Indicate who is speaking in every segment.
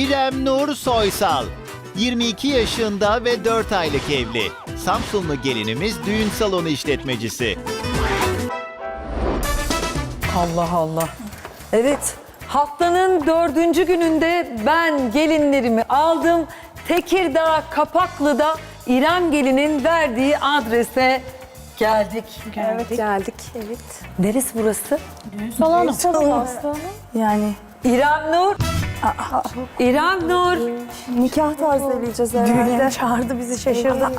Speaker 1: İrem Nur Soysal. 22 yaşında ve 4 aylık evli. Samsunlu gelinimiz düğün salonu işletmecisi.
Speaker 2: Allah Allah. Evet, haftanın dördüncü gününde ben gelinlerimi aldım. Tekirdağ Kapaklı'da İrem Gelin'in verdiği adrese geldik.
Speaker 3: Evet geldik. Evet.
Speaker 2: Neresi burası?
Speaker 3: Salonu. Yani
Speaker 2: İrem Nur. İrem Nur.
Speaker 3: nikah tazeleyeceğiz herhalde. çağırdı bizi şaşırdı.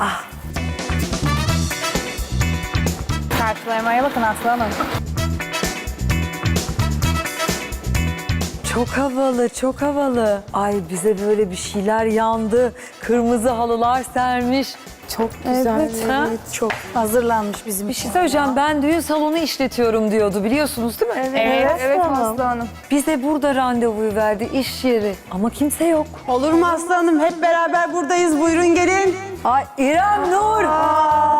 Speaker 3: Karşılamaya bakın Aslı Hanım.
Speaker 2: Çok havalı, çok havalı. Ay bize böyle bir şeyler yandı. Kırmızı halılar sermiş.
Speaker 3: Çok güzel.
Speaker 2: Evet, ha?
Speaker 3: Çok hazırlanmış bizim
Speaker 2: Bir şey söyleyeceğim. Ben düğün salonu işletiyorum diyordu. Biliyorsunuz değil mi?
Speaker 3: Evet, evet Aslı Hanım.
Speaker 2: Bize burada randevuyu verdi, iş yeri. Ama kimse yok.
Speaker 4: Olur mu Aslı Hanım? Hep beraber buradayız. Buyurun gelin.
Speaker 2: Ay İrem Nur.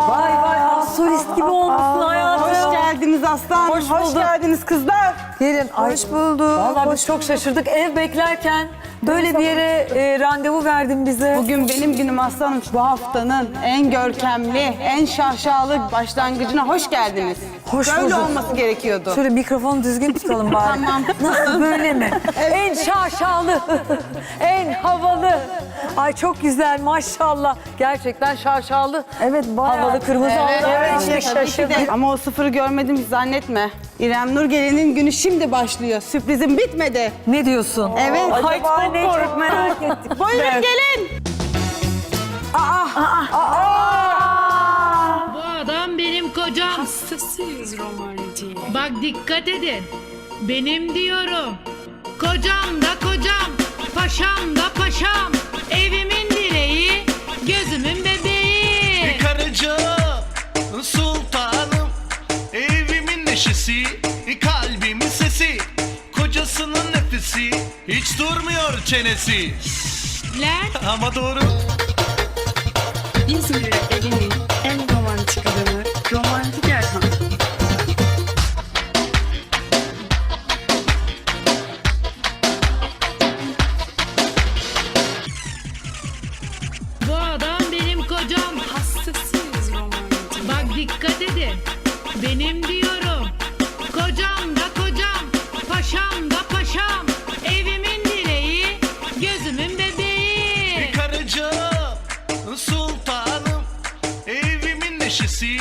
Speaker 2: Vay vay astrolist gibi olmuşsun hayatım.
Speaker 4: Hoş geldiniz Aslı Hanım.
Speaker 2: Hoş
Speaker 4: Hoş,
Speaker 2: bulduk.
Speaker 4: geldiniz kızlar.
Speaker 2: Gelin. Hoş bulduk. Vallahi biz çok şaşırdık. Ev beklerken böyle bir yere e, randevu verdin bize.
Speaker 4: Bugün benim günüm Aslı Hanım. Bu haftanın en görkemli, en şaşalı başlangıcına hoş geldiniz.
Speaker 2: Hoş
Speaker 4: Böyle
Speaker 2: bulduk.
Speaker 4: olması gerekiyordu.
Speaker 2: Şöyle mikrofonu düzgün tutalım bari.
Speaker 4: Tamam.
Speaker 2: Nasıl böyle mi? En şaşalı, en havalı. Ay çok güzel maşallah. Gerçekten şaşalı.
Speaker 3: Evet bayağı.
Speaker 2: Havalı kırmızı
Speaker 4: Evet,
Speaker 2: halılar.
Speaker 4: evet, ki de. Ama o sıfırı görmedim zannetme. İrem Nur Gelin'in günü şimdi başlıyor. Sürprizim bitmedi.
Speaker 2: Ne diyorsun?
Speaker 4: Evet.
Speaker 2: Ay
Speaker 4: Acaba
Speaker 2: çok
Speaker 4: ne?
Speaker 2: kork merak ettim.
Speaker 4: Buyurun gelin.
Speaker 5: Bu adam benim kocam. Hastasıyız romantiğe. Bak dikkat edin. Benim diyorum. Kocam da kocam.
Speaker 6: Neşesi, kalbimin sesi, kocasının nefesi, hiç durmuyor çenesi.
Speaker 5: Lan
Speaker 6: Ama doğru.
Speaker 7: İzmir elinin en romantik adamı Romantik Erhan.
Speaker 5: bu adam benim kocam.
Speaker 7: Hastasıyız romantik.
Speaker 5: Bak dikkat edin. Benim
Speaker 6: neşesi,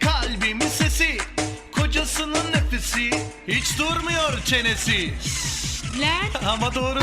Speaker 6: kalbimin sesi, kocasının nefesi, hiç durmuyor çenesi. Ama doğru.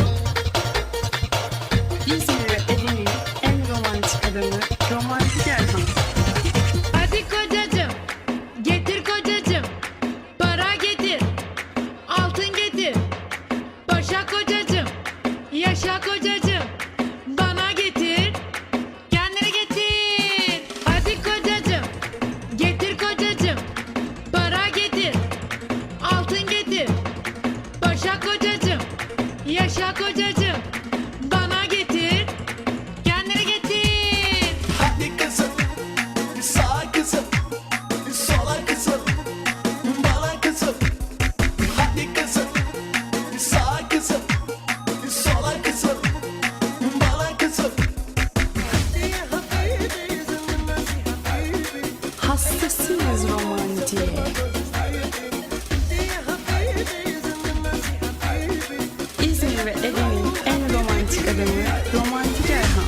Speaker 6: hastasıyız romantiğe.
Speaker 7: İzmir ve Ege'nin en romantik adamı Romantik Erhan.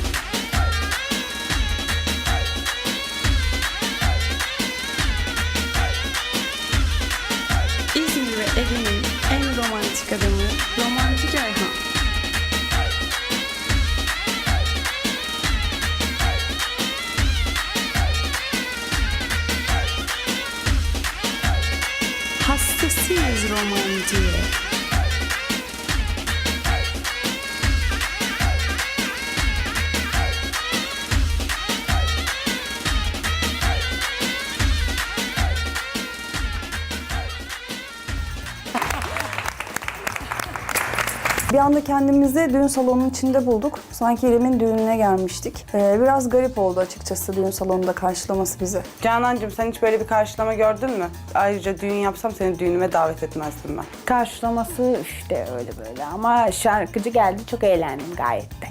Speaker 6: İzmir ve Ege'nin en romantik adamı Romantik Erhan. is
Speaker 7: the wrong way do it.
Speaker 3: Bir anda kendimizi düğün salonunun içinde bulduk. Sanki İrem'in düğününe gelmiştik. Ee, biraz garip oldu açıkçası düğün salonunda karşılaması bizi.
Speaker 4: Canancığım sen hiç böyle bir karşılama gördün mü? Ayrıca düğün yapsam seni düğünüme davet etmezdim ben.
Speaker 8: Karşılaması işte öyle böyle ama şarkıcı geldi çok eğlendim gayet de.